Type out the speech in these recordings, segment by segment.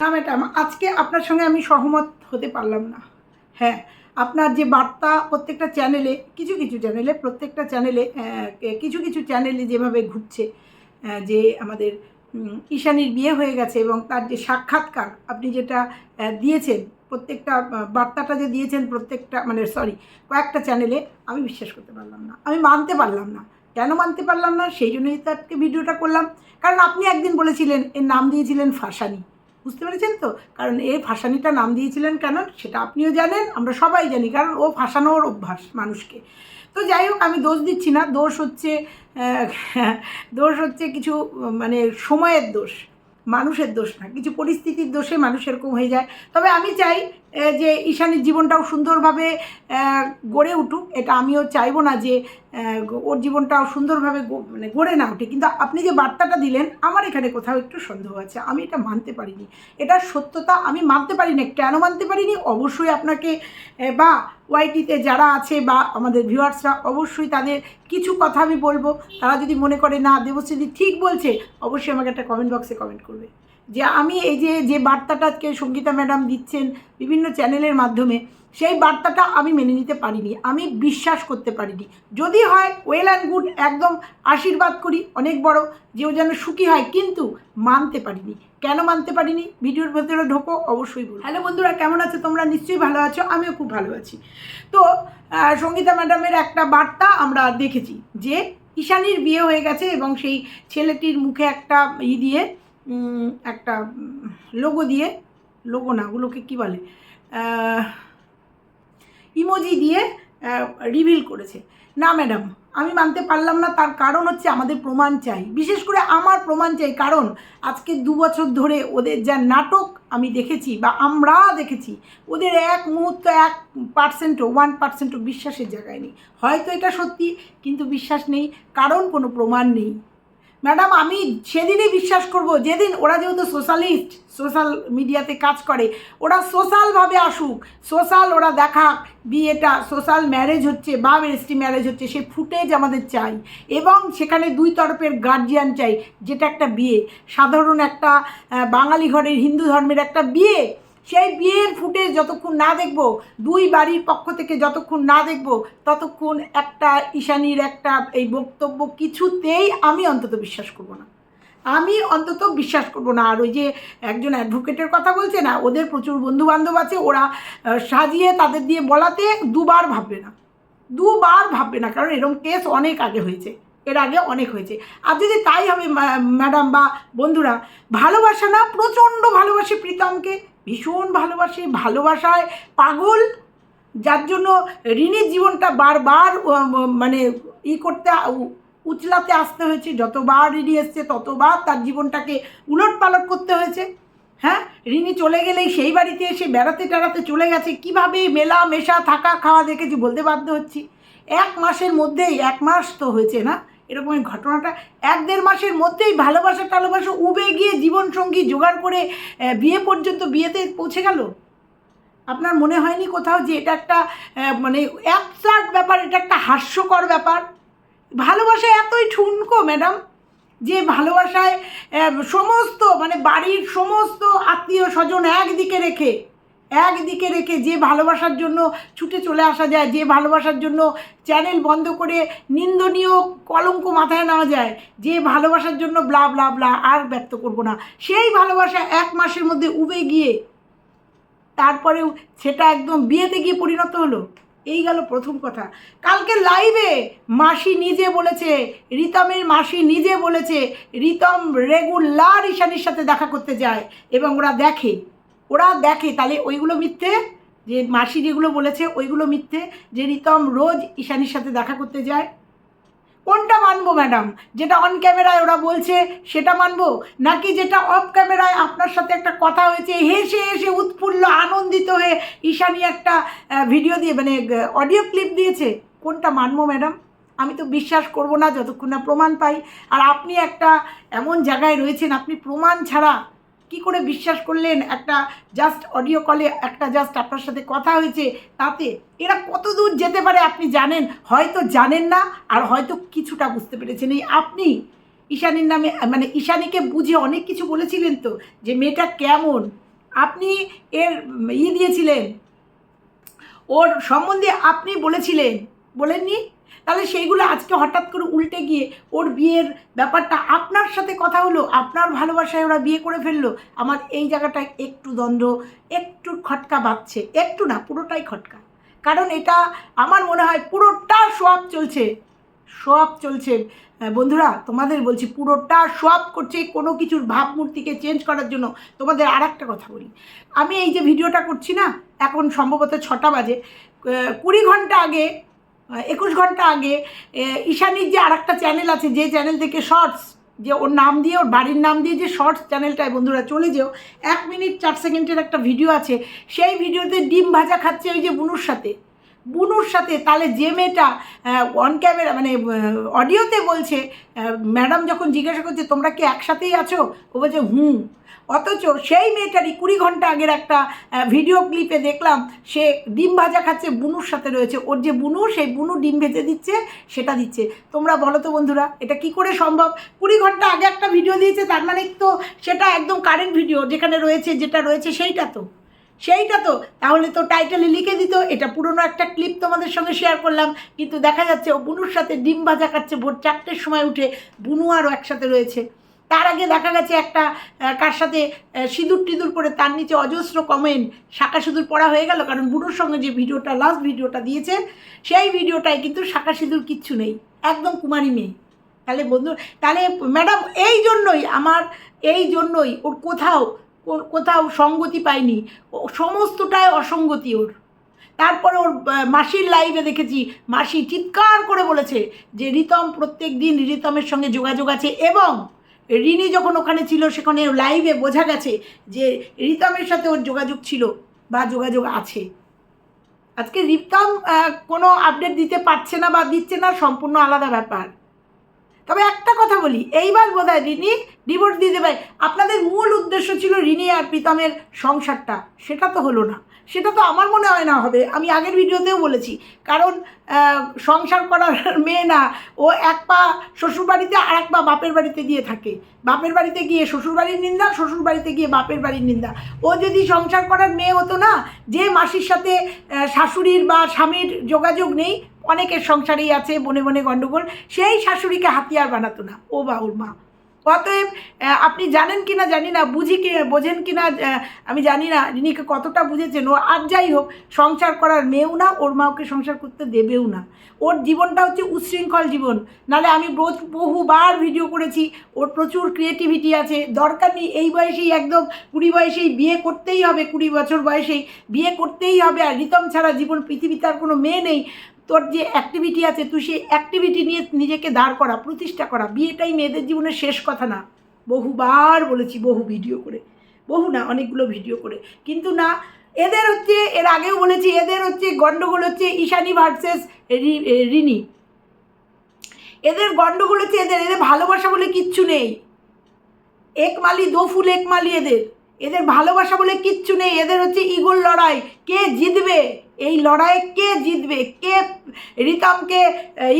না, ম্যাডাম, আজকে আপনার সঙ্গে আমি সহমত হতে পারলাম না। হ্যাঁ আপনার যে বার্তা প্রত্যেকটা চ্যানেলে, কিছু কিছু চ্যানেলে, প্রত্যেকটা চ্যানেলে কিছু কিছু চ্যানেলে যেভাবে ঘুরছে যে আমাদের ঈশানীর বিয়ে হয়ে গেছে এবং তার যে সাক্ষাৎকার আপনি যেটা দিয়েছেন, প্রত্যেকটা বার্তাটা যে দিয়েছেন প্রত্যেকটা মানে সরি, কয়েকটা চ্যানেলে, আমি বিশ্বাস করতে পারলাম না। আমি মানতে পারলাম না। কেন মানতে পারলাম না? সেই জন্যই তো আজকে ভিডিওটা করলাম। কারণ আপনি একদিন বলেছিলেন, এর নাম দিয়েছিলেন ফাঁসানি। বুঝতে পেরেছেন তো? কারণ এই ফাঁসানিটা নাম দিয়েছিলেন কেন? সেটা আপনিও জানেন, আমরা সবাই জানি, কারণ ও ফাঁসানোর অভ্যাস মানুষকে। তো যাই হোক, আমি দোষ দিচ্ছি না, দোষ হচ্ছে দোষ হচ্ছে কিছু মানে সময়ের দোষ, মানুষের দোষ না, কিছু পরিস্থিতির দোষে মানুষ এরকম হয়ে যায়। তবে আমি চাই যে ঈশানের জীবনটাও সুন্দরভাবে গড়ে উঠুক, এটা আমিও চাইব না যে ওর জীবনটাও সুন্দরভাবে মানে গড়ে না ওঠে কিন্তু আপনি যে বার্তাটা দিলেন, আমার এখানে কোথাও একটু সন্দেহ আছে। আমি এটা মানতে পারিনি। এটার সত্যতা আমি মানতে পারিনি। কেন মানতে পারিনি? অবশ্যই আপনাকে বা ওয়াইটিতে যারা আছে বা আমাদের ভিউয়ার্সরা, অবশ্যই তাদের কিছু কথা আমি বলব। তারা যদি মনে করে, না, দেবশ্রীদি ঠিক বলছে, অবশ্যই আমাকে একটা কমেন্ট বক্সে কমেন্ট করবে। যে আমি এই যে যে বার্তাটা আজকে সঙ্গীতা ম্যাডাম দিচ্ছেন বিভিন্ন চ্যানেলের মাধ্যমে, সেই বার্তাটা আমি মেনে নিতে পারিনি, আমি বিশ্বাস করতে পারিনি। যদি হয় ওয়েল অ্যান্ড গুড একদম আশীর্বাদ করি, অনেক বড় যে ও যেন সুখী হয়, কিন্তু মানতে পারিনি। কেন মানতে পারিনি? ভিডিওর ভেতরে ঢোকো, অবশ্যই বলো হ্যালো বন্ধুরা, কেমন আছো? তোমরা নিশ্চয়ই ভালো আছো, আমিও খুব ভালো আছি। তো সঙ্গীতা ম্যাডামের একটা বার্তা আমরা দেখেছি, যে ঈশানীর বিয়ে হয়ে গেছে এবং সেই ছেলেটির মুখে একটা ই দিয়ে একটা লোগো দিয়ে লোগো না, ওগুলোকে কী বলে? ইমোজি দিয়ে রিভিল করেছে। না ম্যাডাম আমি মানতে পারলাম না, তার কারণ হচ্ছে আমাদের প্রমাণ চাই। বিশেষ করে আমার প্রমাণ চাই, কারণ আজকে দু বছর ধরে ওদের যা নাটক আমি দেখেছি বা আমরা দেখেছি, ওদের এক মুহূর্ত এক পার্সেন্টও ওয়ান পার্সেন্টও বিশ্বাসের জায়গায় নেই। হয়তো এটা সত্যি, কিন্তু বিশ্বাস নেই, কারণ কোনো প্রমাণ নেই। ম্যাডাম, আমি সেদিনই বিশ্বাস করব, যেদিন ওরা যেহেতু সোশ্যালিস্ট, সোশ্যাল মিডিয়াতে কাজ করে, ওরা সোশ্যালভাবে আসুক, সোশ্যাল ওরা দেখাক, বিয়েটা, সোশ্যাল ম্যারেজ হচ্ছে বা রেজিস্ট্রি ম্যারেজ হচ্ছে, সে ফুটেজ আমাদের চাই। এবং সেখানে দুই তরফের গার্জিয়ান চাই, যেটা একটা বিয়ে। সাধারণ একটা বাঙালি ঘরের হিন্দু ধর্মের একটা বিয়ে। সেই বিয়ের ফুটেজ যতক্ষণ না দেখব, দুই বাড়ির পক্ষ থেকে যতক্ষণ না দেখব, ততক্ষণ একটা ঈশানির একটা এই বক্তব্য কিছুতেই আমি অন্তত বিশ্বাস করব না। আমি অন্তত বিশ্বাস করব না। আর ওই যে একজন অ্যাডভোকেটের কথা বলছে না, ওদের প্রচুর বন্ধু বান্ধব আছে, ওরা সাজিয়ে তাদের দিয়ে বলাতে দুবার ভাববে না। দুবার ভাববে না, কারণ এরকম কেস অনেক আগে হয়েছে। এর আগে অনেক হয়েছে। আর যদি তাই হবে ম্যাডাম বা বন্ধুরা, ভালোবাসা না, প্রচণ্ড ভালোবাসে প্রীতমকে। ভীষণ ভালোবাসে, ভালোবাসায় পাগল, যার জন্য ঋণের জীবনটা বারবার মানে ই করতে উচলাতে আসতে হয়েছে। যতবার ঋণী এসছে, ততবার তার জীবনটাকে উলট পালট করতে হয়েছে। হ্যাঁ? রিনি চলে গেলেই সেই বাড়িতে এসে বেড়াতে টেড়াতে চলে গেছে। কীভাবে মেলা, মেশা, থাকা, খাওয়া দেখেছি বলতে বাধ্য হচ্ছি। এক মাসের মধ্যেই, এক মাস তো হয়েছে না? এরকম ঘটনাটা এক দেড় মাসের মধ্যেই ভালোবাসা টালোবাসা উবে গিয়ে জীবনসঙ্গী জোগাড় করে বিয়ে পর্যন্ত বিয়েতে পৌঁছে গেল? আপনার মনে হয়নি কোথাও যে এটা একটা মানে অ্যাবসার্ড ব্যাপার, এটা একটা হাস্যকর ব্যাপার? ভালোবাসা এতই ঠুনকো ম্যাডাম যে ভালোবাসায় সমস্ত মানে বাড়ির সমস্ত আত্মীয় স্বজন একদিকে রেখে একদিকে রেখে যে ভালোবাসার জন্য ছুটে চলে আসা যায়, যে ভালোবাসার জন্য চ্যানেল বন্ধ করে নিন্দনীয় কলঙ্ক মাথায় নেওয়া যায়, যে ভালোবাসার জন্য ব্লা ব্লা ব্লা আর ব্যক্ত করব না। সেই ভালোবাসা এক মাসের মধ্যে উবে গিয়ে তারপরেও সেটা একদম বিয়েতে গিয়ে পরিণত হলো। এই গেল প্রথম কথা। কালকে লাইভে মাসি নিজে বলেছে, রিতমের মাসি নিজে বলেছে, রিতম রেগুলার ঈশানীর সাথে দেখা করতে যায় এবং ওরা দেখে। ওরা দেখে, তাহলে ওইগুলো মিথ্যে, যে মাসি যেগুলো বলেছে ওইগুলো মিথ্যে, যে রিতম রোজ ঈশানির সাথে দেখা করতে যায়। কোনটা মানবো, ম্যাডাম? যেটা অন ক্যামেরায় ওরা বলছে, সেটা মানবো? নাকি যেটা অফ ক্যামেরায় আপনার সাথে একটা কথা হয়েছে, হেসে হেসে উৎফুল্ল, আনন্দিত হয়ে ঈশানি একটা ভিডিও দিয়ে মানে অডিও ক্লিপ দিয়েছে? কোনটা মানবো, ম্যাডাম? আমি তো বিশ্বাস করব না, যতক্ষণ না প্রমাণ পাই। আর আপনি একটা এমন জায়গায় রয়েছেন, আপনি প্রমাণ ছাড়া কি করে বিশ্বাস করলেন? একটা জাস্ট অডিও কলে একটা জাস্ট আপনার সাথে কথা হয়েছে, তাতে এরা কত দূর যেতে পারে আপনি জানেন? হয়তো জানেন না, আর হয়তো কিছুটা বুঝতে পেরেছেন। এই আপনি ঈশানীর নামে মানে ঈশানীকে বুঝে অনেক কিছু বলেছিলেন তো, যে মেয়েটা কেমন? আপনি এর ই দিয়েছিলেন। ওর সম্বন্ধে আপনি বলেছিলেন, বলেননি? তাহলে সেইগুলো আজকে হঠাৎ করে উল্টে গিয়ে ওর বিয়ের ব্যাপারটা আপনার সাথে কথা হলো, আপনার ভালোবাসায় ওরা বিয়ে করে ফেলল, আমার এই জায়গাটায় একটু দ্বন্দ্ব, একটু খটকা বাজছে একটু না, পুরোটাই খটকা। কারণ এটা আমার মনে হয় পুরোটা সোয়াব চলছে সোয়াব চলছে। বন্ধুরা, তোমাদের বলছি পুরোটা সোয়াব করছে কোনো কিছুর ভাবমূর্তিকে চেঞ্জ করার জন্য। তোমাদের আর একটা কথা বলি। আমি এই যে ভিডিওটা করছি না, এখন সম্ভবত ছটা বাজে কুড়ি ঘণ্টা আগে একুশ ঘণ্টা আগে ঈশানীর যে আর একটা চ্যানেল আছে, যে চ্যানেল থেকে শর্টস যে ওর নাম দিয়ে, ওর বাড়ির নাম দিয়ে যে শর্টস চ্যানেলটায় বন্ধুরা চলে যেও, এক মিনিট চার সেকেন্ডের একটা ভিডিও আছে। সেই ভিডিওতে ডিম ভাজা খাচ্ছে ওই যে বুনুর সাথে। বুনুর সাথে তাহলে যে মেয়েটা অন ক্যামেরা মানে অডিওতে বলছে ম্যাডাম যখন জিজ্ঞাসা করছে, তোমরা কি একসাথেই আছো? ও বলছে, হুম। অথচ সেই মেয়েটারই কুড়ি ঘণ্টা আগের একটা ভিডিও ক্লিপে দেখলাম, সে ডিম ভাজা খাচ্ছে, বুনুর সাথে রয়েছে। ওর যে বুনু, সেই বুনু ডিম ভেজে দিচ্ছে, সেটা দিচ্ছে। তোমরা বলো তো বন্ধুরা, এটা কি করে সম্ভব? কুড়ি ঘণ্টা আগে একটা ভিডিও দিয়েছে, তার মানে তো সেটা একদম কারেন্ট ভিডিও যেখানে রয়েছে, যেটা রয়েছে, সেইটা তো। সেইটা তো। তাহলে তো টাইটেলে লিখে দিত, এটা পুরনো একটা ক্লিপ তোমাদের সঙ্গে শেয়ার করলাম। কিন্তু দেখা যাচ্ছে ও বুনুর সাথে ডিম ভাজা খাচ্ছে, ভোর চারটের সময় উঠে বুনু আরও একসাথে রয়েছে। তার আগে দেখা গেছে একটা কার সাথে সিঁদুর টিঁদুর করে তার নিচে অজস্র কমেন্ট, শাখা সিঁদুর পড়া হয়ে গেল, কারণ বুনুর সঙ্গে যে ভিডিওটা লাস্ট ভিডিওটা দিয়েছে, সেই ভিডিওটায় কিন্তু শাখা সিঁদুর কিচ্ছু নেই, একদম কুমারী মেয়ে। তাহলে বন্ধু, তাহলে ম্যাডাম এই জন্যই আমার, এই জন্যই ওর কোথাও ওর কোথাও সঙ্গতি পায়নি সমস্তটাই অসঙ্গতি ওর। তারপরে ওর মাসির লাইভে দেখেছি, মাসি চিৎকার করে বলেছে যে, রিতম প্রত্যেক দিন রিতমের সঙ্গে যোগাযোগ আছে এবং রিনি যখন ওখানে ছিল, সেখানে লাইভে বোঝা গেছে যে রিতমের সাথে ওর যোগাযোগ ছিল বা যোগাযোগ আছে। আজকে রিতম কোনো আপডেট দিতে পারছে না বা দিচ্ছে না, সম্পূর্ণ আলাদা ব্যাপার। তবে একটা কথা বলি, এইবার বোধ হয় রিনি ডিভোর্স দিয়ে দেবে। আপনাদের মূল উদ্দেশ্য ছিল রিনি আর প্রীতমের সংসারটা, সেটা তো হলো না। সেটা তো আমার মনে হয় না হবে। আমি আগের ভিডিওতেও বলেছি। কারণ সংসার করার মেয়ে না, ও এক পা শ্বশুরবাড়িতে আর এক পা বাপের বাড়িতে দিয়ে থাকে। বাপের বাড়িতে গিয়ে শ্বশুরবাড়ির নিন্দা শ্বশুর বাড়িতে গিয়ে বাপের বাড়ির নিন্দা। ও যদি সংসার করার মেয়ে হতো না, যে মাসির সাথে শাশুড়ির বা স্বামীর যোগাযোগ নেই, অনেকের সংসারেই আছে বনে বনে গণ্ডগোল সেই শাশুড়িকে হাতিয়ার বানাতো না। ও বা ওর মা। অতএব আপনি জানেন কি না জানি না, বুঝি কি, বোঝেন কি না আমি জানি না রিনিকে কতটা বুঝেছেন, ও আর যাই হোক, সংসার করার মেয়েও না, ওর মা ওকে সংসার করতে দেবেও না। ওর জীবনটা হচ্ছে উচ্ছৃঙ্খল জীবন। নালে আমি রোজ বহুবার ভিডিও করেছি, ওর প্রচুর ক্রিয়েটিভিটি আছে, দরকার নেই, এই বয়সেই একদম কুড়ি বয়সেই বিয়ে করতেই হবে, কুড়ি বছর বয়সেই বিয়ে করতেই হবে, আর রিতম ছাড়া জীবন, পৃথিবীতে আর কোনো মেয়ে নেই। তোর যে অ্যাক্টিভিটি আছে, তুই সেই অ্যাক্টিভিটি নিয়ে নিজেকে দাঁড় করা, প্রতিষ্ঠা করা। বিয়েটাই মেয়েদের জীবনের শেষ কথা না। বহুবার বলেছি, বহু ভিডিও করে। বহু না, অনেকগুলো ভিডিও করে। কিন্তু না, এদের হচ্ছে, এর আগেও বলেছি, এদের হচ্ছে গণ্ডগোল হচ্ছে ঈশানী ভার্সেস রিনি। এদের গণ্ডগোল হচ্ছে এদের এদের ভালোবাসা বলে কিচ্ছু নেই। একমালি দো ফুল একমালি এদের। এদের ভালোবাসা বলে কিচ্ছু নেই। এদের হচ্ছে ইগোর লড়াই। কে জিতবে? এই লড়াইয়ে কে জিতবে, কে রিতমকে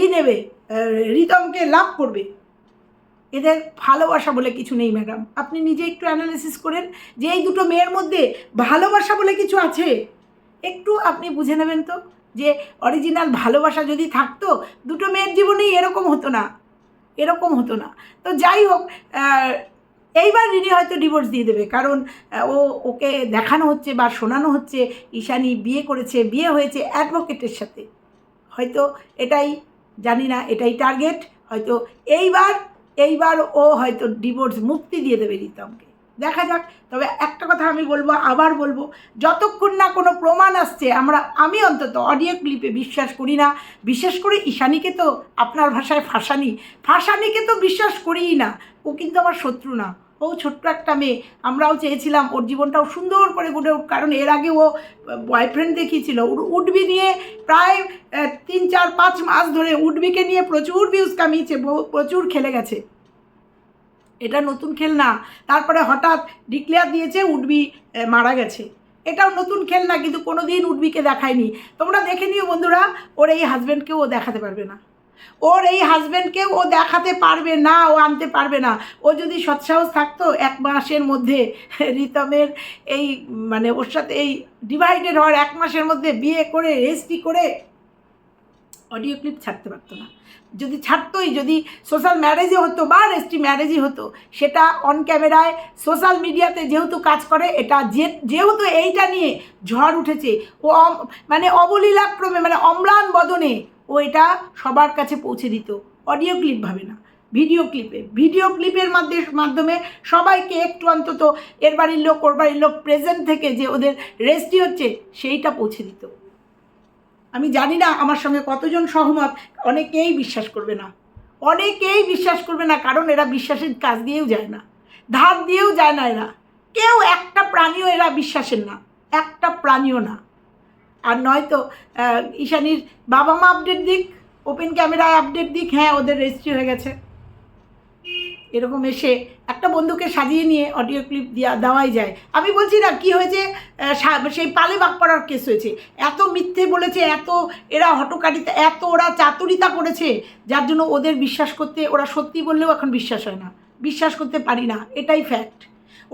ই নেবে রিতমকে লাভ করবে? এদের ভালোবাসা বলে কিছু নেই, ম্যাডাম। আপনি নিজে একটু অ্যানালিসিস করেন যে এই দুটো মেয়ের মধ্যে ভালোবাসা বলে কিছু আছে? একটু আপনি বুঝে নেবেন তো যে অরিজিনাল ভালোবাসা যদি থাকতো, দুটো মেয়ের জীবনেই এরকম হতো না। এরকম হতো না। তো যাই হোক এইবার রিনি হয়তো ডিভোর্স দিয়ে দেবে, কারণ ও, ওকে দেখানো হচ্ছে বা শোনানো হচ্ছে, ঈশানী বিয়ে করেছে, বিয়ে হয়েছে অ্যাডভোকেটের সাথে। হয়তো এটাই, জানি না, এটাই টার্গেট হয়তো এইবার এইবার ও হয়তো ডিভোর্স মুক্তি দিয়ে দেবে রিতমকে। দেখা যাক, তবে একটা কথা আমি বলব, আবার বলব, যতক্ষণ না কোনো প্রমাণ আসছে, আমরা, আমি অন্তত অডিও ক্লিপে বিশ্বাস করি না, বিশেষ করে ঈশানীকে তো আপনার ভাষায় ফাঁসানি, ফাঁসানিকে তো বিশ্বাস করিই না, ও কিন্তু আমার শত্রু না। ও ছোট্ট একটা মেয়ে। আমরাও চেয়েছিলাম, ওর জীবনটাও সুন্দর করে গড়ে উঠ কারণ এর আগে ও বয়ফ্রেন্ড দেখিয়েছিল। উড- উডবি নিয়ে প্রায় তিন, চার, পাঁচ মাস ধরে উডবিকে নিয়ে প্রচুর ভিউজ কামিয়েছে প্রচুর খেলে গেছে। এটা নতুন খেল না তারপরে হঠাৎ ডিক্লেয়ার দিয়েছে উডবি মারা গেছে। এটাও নতুন খেল না কিন্তু কোনো দিন উডবিকে দেখায়নি। তোমরা দেখে নিও বন্ধুরা, ওর এই হাজব্যান্ডকেও ও দেখাতে পারবে না। ওর এই হাজব্যান্ডকে ও দেখাতে পারবে না, ও আনতে পারবে না। ও যদি সৎসাহস থাকতো এক মাসের মধ্যে, রিতমের এই মানে ওর সাথে এই ডিভাইডেড হওয়ার এক মাসের মধ্যে বিয়ে করে রেজিস্ট্রি করে অডিও ক্লিপ ছাড়তে পারতো না। যদি ছাড়তোই, যদি সোশ্যাল ম্যারেজই হতো বা রেজিস্ট্রি ম্যারেজই হতো, সেটা অন ক্যামেরায় সোশ্যাল মিডিয়াতে যেহেতু কাজ করে, এটা যে, যেহেতু এইটা নিয়ে ঝড় উঠেছে, ও মানে অবলীলাক্রমে মানে অম্লান বদনে ও এটা সবার কাছে পৌঁছে দিত। অডিও ক্লিপ ভাবে না, ভিডিও ক্লিপে। ভিডিও ক্লিপের মাধ্যমে মাধ্যমে সবাইকে একটু অন্তত এর বাড়ির লোক, ওর বাড়ির লোক প্রেজেন্ট থেকে যে ওদের রেস্টি হচ্ছে, সেইটা পৌঁছে দিত। আমি জানি না আমার সঙ্গে কতজন সহমত, অনেকেই বিশ্বাস করবে না। অনেকেই বিশ্বাস করবে না, কারণ এরা বিশ্বাসের কাজ দিয়েও যায় না। ধার দিয়েও যায় না এরা। কেউ একটা প্রাণীও এরা বিশ্বাসের না। একটা প্রাণীও না। আর নয়তো ঈশানীর বাবা মা আপডেট দিক ওপেন ক্যামেরায় আপডেট দিক হ্যাঁ ওদের রেজিস্ট্রি হয়ে গেছে। এরকম এসে একটা বন্ধুকে সাজিয়ে নিয়ে অডিও ক্লিপ দেওয়া দেওয়াই যায়। আমি বলছি, না, কি হয়েছে? সেই পালে বাগ পড়ার কেস হয়েছে। এত মিথ্যে বলেছে, এত এরা হটকারিতা, এত ওরা চাতুরিতা করেছে, যার জন্য ওদের বিশ্বাস করতে, ওরা সত্যি বললেও এখন বিশ্বাস হয় না। বিশ্বাস করতে পারি না, এটাই ফ্যাক্ট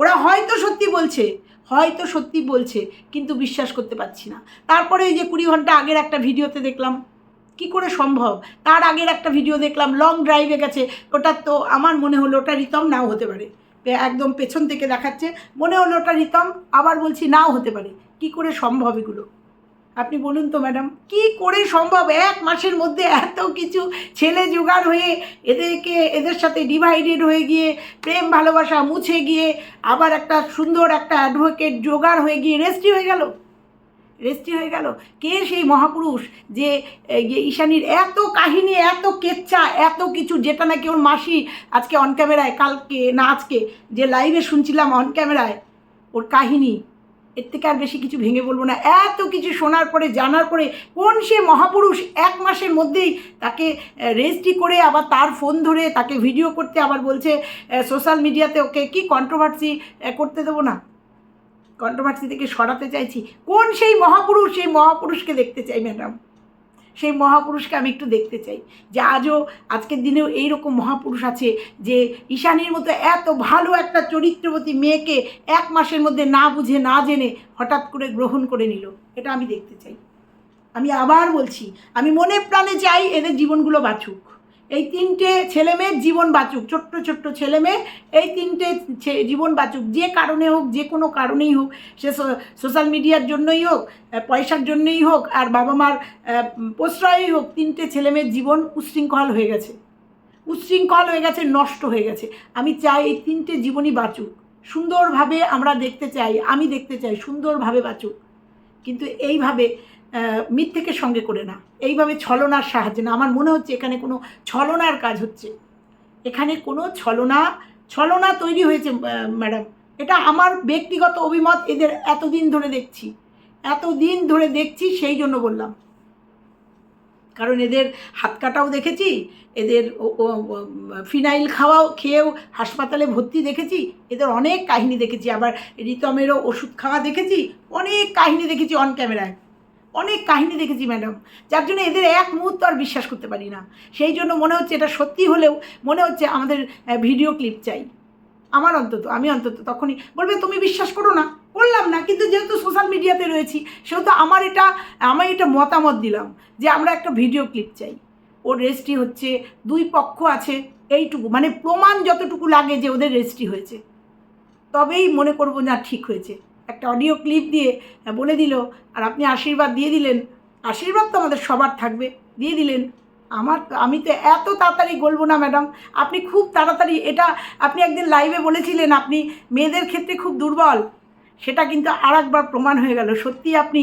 ওরা হয়তো সত্যি বলছে হয়তো সত্যি বলছে, কিন্তু বিশ্বাস করতে পারছি না। তারপরে ওই যে কুড়ি ঘণ্টা আগের একটা ভিডিওতে দেখলাম, কি করে সম্ভব? তার আগের একটা ভিডিও দেখলাম লং ড্রাইভে গেছে, ওটা তো আমার মনে হলো ওটা রিতম নাও হতে পারে। একদম পেছন থেকে দেখাচ্ছে, মনে হলো ওটা রিতম, আবার বলছি নাও হতে পারে। কি করে সম্ভব এগুলো? আপনি বলুন তো ম্যাডাম, কি করে সম্ভব এক মাসের মধ্যে এত কিছু ছেলে জোগাড় হয়ে এদেরকে, এদের সাথে ডিভাইডেড হয়ে গিয়ে, প্রেম, ভালোবাসা মুছে গিয়ে, আবার একটা সুন্দর একটা অ্যাডভোকেট জোগাড় হয়ে গিয়ে রেস্টি হয়ে গেল? রেস্টি হয়ে গেল? কে সেই মহাপুরুষ যে ঈশানীর এত কাহিনী, এত কেচ্ছা, এত কিছু যেটা নাকি ওর মাসি আজকে অন ক্যামেরায় কালকে না আজকে, যে লাইভে শুনছিলাম অন ক্যামেরায় ওর কাহিনী এর থেকে আর বেশি কিছু ভেঙে বলব না। এত কিছু শোনার পরে, জানার পরে কোন সে মহাপুরুষ এক মাসের মধ্যেই তাকে রেজিস্ট্রি করে আবার তার ফোন ধরে তাকে ভিডিও করতে আবার বলছে সোশ্যাল মিডিয়াতে ওকে কি কন্ট্রোভার্সি করতে দেবো না? কন্ট্রোভার্সি থেকে সরাতে চাইছি। কোন সেই মহাপুরুষ, সেই মহাপুরুষকে দেখতে চাই ম্যাডাম সেই মহাপুরুষকে আমি একটু দেখতে চাই যে আজও আজকের দিনেও এইরকম মহাপুরুষ আছে যে ঈশানীর মতো এত ভালো একটা চরিত্রবতী মেয়েকে এক মাসের মধ্যে না বুঝে, না জেনে হঠাৎ করে গ্রহণ করে নিল। এটা আমি দেখতে চাই। আমি আবার বলছি, আমি মনে প্রাণে চাই এদের জীবনগুলো বাঁচুক। এই তিনটে ছেলে মেয়ের জীবন বাঁচুক, ছোট্ট ছোট্ট ছেলে মেয়ে, এই তিনটে জীবন বাঁচুক, যে কারণে হোক, যে কোনো কারণেই হোক, সে সোশ্যাল মিডিয়ার জন্যই হোক পয়সার জন্যই হোক, আর বাবা মার প্রশ্রয়ই হোক, তিনটে ছেলে মেয়ের জীবন উচ্ছৃঙ্খল হয়ে গেছে। উচ্ছৃঙ্খল হয়ে গেছে, নষ্ট হয়ে গেছে। আমি চাই এই তিনটে জীবনই বাঁচুক। সুন্দরভাবে আমরা দেখতে চাই, আমি দেখতে চাই, সুন্দরভাবে বাঁচুক। কিন্তু এইভাবে মিথ্যেকে সঙ্গে করে না। এইভাবে ছলনার সাহায্যে না। আমার মনে হচ্ছে এখানে কোনো ছলনার কাজ হচ্ছে। এখানে কোনো ছলনা ছলনা তৈরি হয়েছে ম্যাডাম। এটা আমার ব্যক্তিগত অভিমত, এদের এতদিন ধরে দেখছি। এতদিন ধরে দেখছি, সেই জন্য বললাম। কারণ এদের হাত কাটাও দেখেছি, এদের ফিনাইল খাওয়াও, খেয়েও, হাসপাতালে ভর্তি দেখেছি, এদের অনেক কাহিনী দেখেছি। আবার রিতমেরও ওষুধ খাওয়া দেখেছি, অনেক কাহিনী দেখেছি অন ক্যামেরায় অনেক কাহিনী দেখেছি ম্যাডাম যার জন্য এদের এক মুহূর্ত আর বিশ্বাস করতে পারি না। সেই জন্য মনে হচ্ছে এটা সত্যি হলেও মনে হচ্ছে আমাদের ভিডিও ক্লিপ চাই। আমার অন্তত, আমি অন্তত তখনই বলবে, তুমি বিশ্বাস করো না? করলাম না, কিন্তু যেহেতু সোশ্যাল মিডিয়াতে রয়েছি, সেহেতু আমার এটা, আমি এটা মতামত দিলাম যে আমরা একটা ভিডিও ক্লিপ চাই। ওর রেজিস্ট্রি হচ্ছে, দুই পক্ষ আছে, এইটুকু মানে প্রমাণ যতটুকু লাগে যে ওদের রেজিস্ট্রি হয়েছে। তবেই মনে করব না ঠিক হয়েছে। একটা অডিও ক্লিপ দিয়ে বলে দিল, আর আপনি আশীর্বাদ দিয়ে দিলেন। আশীর্বাদ তো আমাদের সবার থাকবে, দিয়ে দিলেন। আমার আমি তো এত তাড়াতাড়ি বলব না, ম্যাডাম। আপনি খুব তাড়াতাড়ি, এটা আপনি একদিন লাইভে বলেছিলেন আপনি, মেয়েদের ক্ষেত্রে খুব দুর্বল। সেটা কিন্তু আর একবার প্রমাণ হয়ে গেল। সত্যি আপনি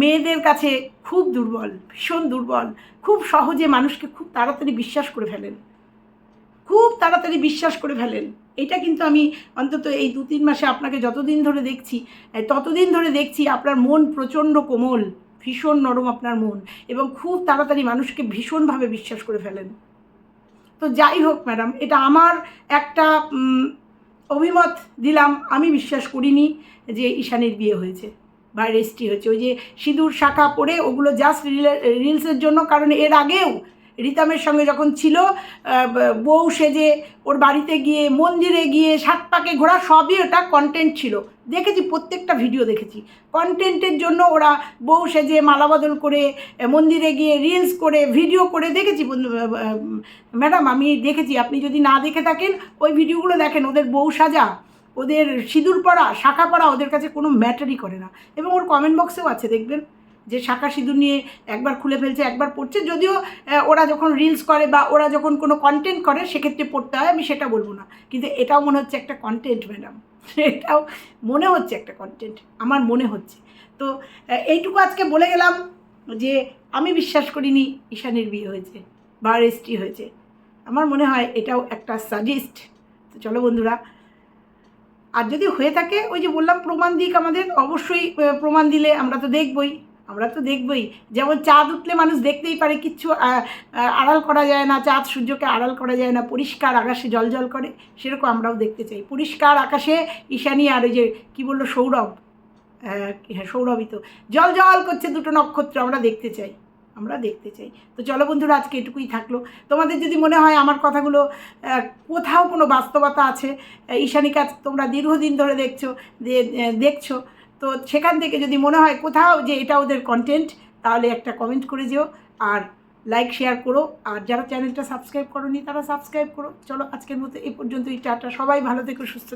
মেয়েদের কাছে খুব দুর্বল, ভীষণ দুর্বল। খুব সহজে মানুষকে খুব তাড়াতাড়ি বিশ্বাস করে ফেলেন। খুব তাড়াতাড়ি বিশ্বাস করে ফেলেন। এটা কিন্তু আমি অন্তত এই দু তিন মাসে আপনাকে যতদিন ধরে দেখছি ততদিন ধরে দেখছি আপনার মন প্রচণ্ড কোমল, ভীষণ নরম আপনার মন এবং খুব তাড়াতাড়ি মানুষকে ভীষণভাবে বিশ্বাস করে ফেলেন। তো যাই হোক ম্যাডাম, এটা আমার একটা অভিমত দিলাম, আমি বিশ্বাস করিনি যে ঈশানীর বিয়ে হয়েছে বা রেজিস্ট্রি হয়েছে। ওই যে সিঁদুর শাখা পরে ওগুলো জাস্ট রিলসের জন্য, কারণ এর আগেও রিতামের সঙ্গে যখন ছিল বউ সেজে ওর বাড়িতে গিয়ে, মন্দিরে গিয়ে, সাত পাকে ঘোরা, সবই ওটা কন্টেন্ট ছিল। দেখেছি, প্রত্যেকটা ভিডিও দেখেছি। কন্টেন্টের জন্য ওরা বউ সেজে মালা বদল করে মন্দিরে গিয়ে রিলস করে ভিডিও করে দেখেছি ম্যাডাম আমি দেখেছি। আপনি যদি না দেখে থাকেন, ওই ভিডিওগুলো দেখেন, ওদের বউ সাজা, ওদের সিঁদুর পড়া শাখা পরা, ওদের কাছে কোনো ম্যাটারই করে না। এবং ওর কমেন্ট বক্সেও আছে, দেখবেন? যে শাখা সিঁদুর নিয়ে একবার খুলে ফেলছে, একবার পড়ছে। যদিও ওরা যখন রিলস করে বা ওরা যখন কোনো কন্টেন্ট করে, সেক্ষেত্রে পড়তে হয়, আমি সেটা বলব না। কিন্তু এটাও মনে হচ্ছে একটা কন্টেন্ট ম্যাডাম এটাও মনে হচ্ছে একটা কন্টেন্ট আমার মনে হচ্ছে। তো এইটুকু আজকে বলে গেলাম যে আমি বিশ্বাস করিনি ঈশানের বিয়ে হয়েছে বা রেজিস্ট্রি হয়েছে। আমার মনে হয় এটাও একটা সাজেস্ট তো চলো বন্ধুরা, আর যদি হয়ে থাকে, ওই যে বললাম প্রমাণ দিক আমাদের, অবশ্যই প্রমাণ দিলে আমরা তো দেখবই। আমরা তো দেখবই। যেমন চাঁদ উঠলে মানুষ দেখতেই পারে কিচ্ছু আড়াল করা যায় না চাঁদ সূর্যকে আড়াল করা যায় না পরিষ্কার আকাশে জল জল করে সেরকম আমরাও দেখতে চাই। পরিষ্কার আকাশে ঈশানী আর ওই যে কী বলল সৌরভ হ্যাঁ সৌরভই তো জল জল করছে দুটো নক্ষত্র আমরা দেখতে চাই আমরা দেখতে চাই। তো চলো বন্ধুরা আজকে এটুকুই থাকল। তোমাদের যদি মনে হয় আমার কথাগুলো কোথাও কোনো বাস্তবতা আছে আহ, ঈশানী কাজ তোমরা দীর্ঘদিন ধরে দেখছ দেখছ তো সেখান থেকে যদি মনে হয় কোথাও যে এটা ওদের কন্টেন্ট তাহলে একটা কমেন্ট করে দিও আর লাইক শেয়ার করো। আর যারা চ্যানেলটা সাবস্ক্রাইব করোনি, তারা সাবস্ক্রাইব করো। চলো আজকের মতো এই পর্যন্তই, টাটা। সবাই ভালো থেকো, সুস্থ।